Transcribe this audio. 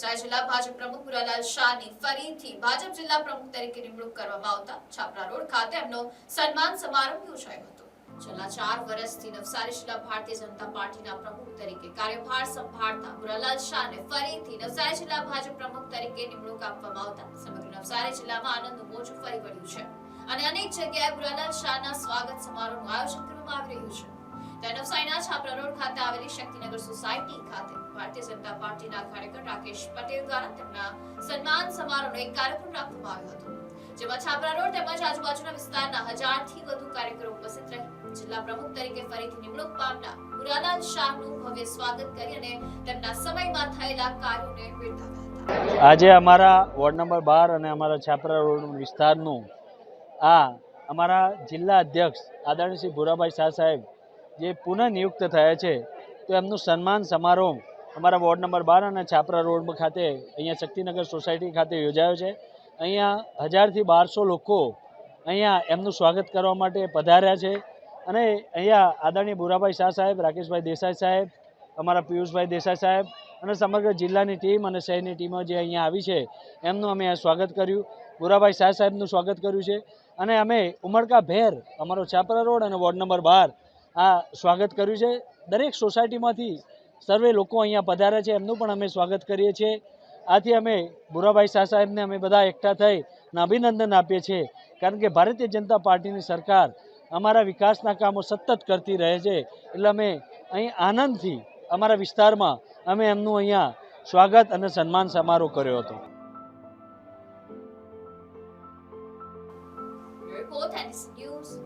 નવસારી જિલ્લા ભાજપ પ્રમુખ પુરાલાલ શાહની ફરીથી ભાજપ જિલ્લા પ્રમુખ તરીકે નિમણૂક કરવામાં આવતા છાપરા રોડ ખાતે એમનો સન્માન સમારંભ યોજાયો હતો. છેલ્લા ચાર વર્ષથી નવસારી જિલ્લા ભારતીય જનતા પાર્ટીના પ્રમુખ તરીકે કાર્યભાર સંભાળતા મુરાલાલ શાહને ફરીથી નવસારી જિલ્લા ભાજપ પ્રમુખ તરીકે નિમણૂક આપવામાં આવતા સમગ્ર નવસારી જિલ્લામાં આનંદનું મોજું ફરી વળ્યું છે. અને અનેક જગ્યાએ મુરાલાલ શાહના સ્વાગત સમારોહનું આયોજન કરવામાં આવી રહ્યું છે. ત્યારે છાપરા રોડ ખાતે આવેલી શક્તિનગર સોસાયટી ખાતે ભારતીય જનતા પાર્ટીના કાર્યકર રાકેશ પટેલ દ્વારા તેમના સન્માન સમારોહનો એક કાર્યક્રમ રાખવામાં આવ્યો હતો, જેમાં છાપરા રોડ તેમજ આજુબાજુના વિસ્તારના હજારથી વધુ કાર્યકરો ઉપસ્થિત રહી. જિલ્લા પ્રમુખ તરીકે ફરીથી નિમણૂક પામનાર પુરાલાલ શાહનું ભવ્ય સ્વાગત કરી અને તેમના સમયમાં થયેલા કાર્યોને બિરદાવ્યા આજે અમારા વોર્ડ નંબર બાર અને અમારા છાપરા રોડ વિસ્તારનું આ અમારા જિલ્લા અધ્યક્ષ આદરણીય શ્રી ભુરાભાઈ શાહ સાહેબ જે પુનઃ નિયુક્ત થયા છે, તો એમનું સન્માન સમારોહ અમારા વોર્ડ નંબર બાર અને છાપરા રોડ ખાતે અહીંયા શક્તિનગર સોસાયટી ખાતે યોજાયો છે. અહીંયા હજારથી બારસો લોકો અહીંયા એમનું સ્વાગત કરવા માટે પધાર્યા છે અને અહીંયા આદરણીય બુરાભાઈ શાહ સાહેબ, રાકેશભાઈ દેસાઈ સાહેબ, અમારા પિયુષભાઈ દેસાઈ સાહેબ અને સમગ્ર જિલ્લાની ટીમ અને શહેરની ટીમો જે અહીંયા આવી છે, એમનું અમે સ્વાગત કર્યું. બુરાભાઈ શાહ સાહેબનું સ્વાગત કર્યું છે. અને અમે ઉમરકા ભેર અમારો છાપરા રોડ અને વોર્ડ નંબર બાર આ સ્વાગત કર્યું છે. દરેક સોસાયટીમાંથી સર્વે લોકો અહીંયા પધાર્યા છે. એમનું પણ અમે સ્વાગત કરીએ છીએ. આથી અમે બુરાભાઈ શાહ સાહેબને અમે બધા એકઠા થઈ અને અભિનંદન આપીએ છીએ. કારણ કે ભારતીય જનતા પાર્ટીની સરકાર અમારા વિકાસના કામો સતત કરતી રહે છે. એટલે અમે અહીં આનંદથી અમારા વિસ્તારમાં અમે એમનું અહીંયા સ્વાગત અને સન્માન સમારોહ કર્યો હતો. Report NDC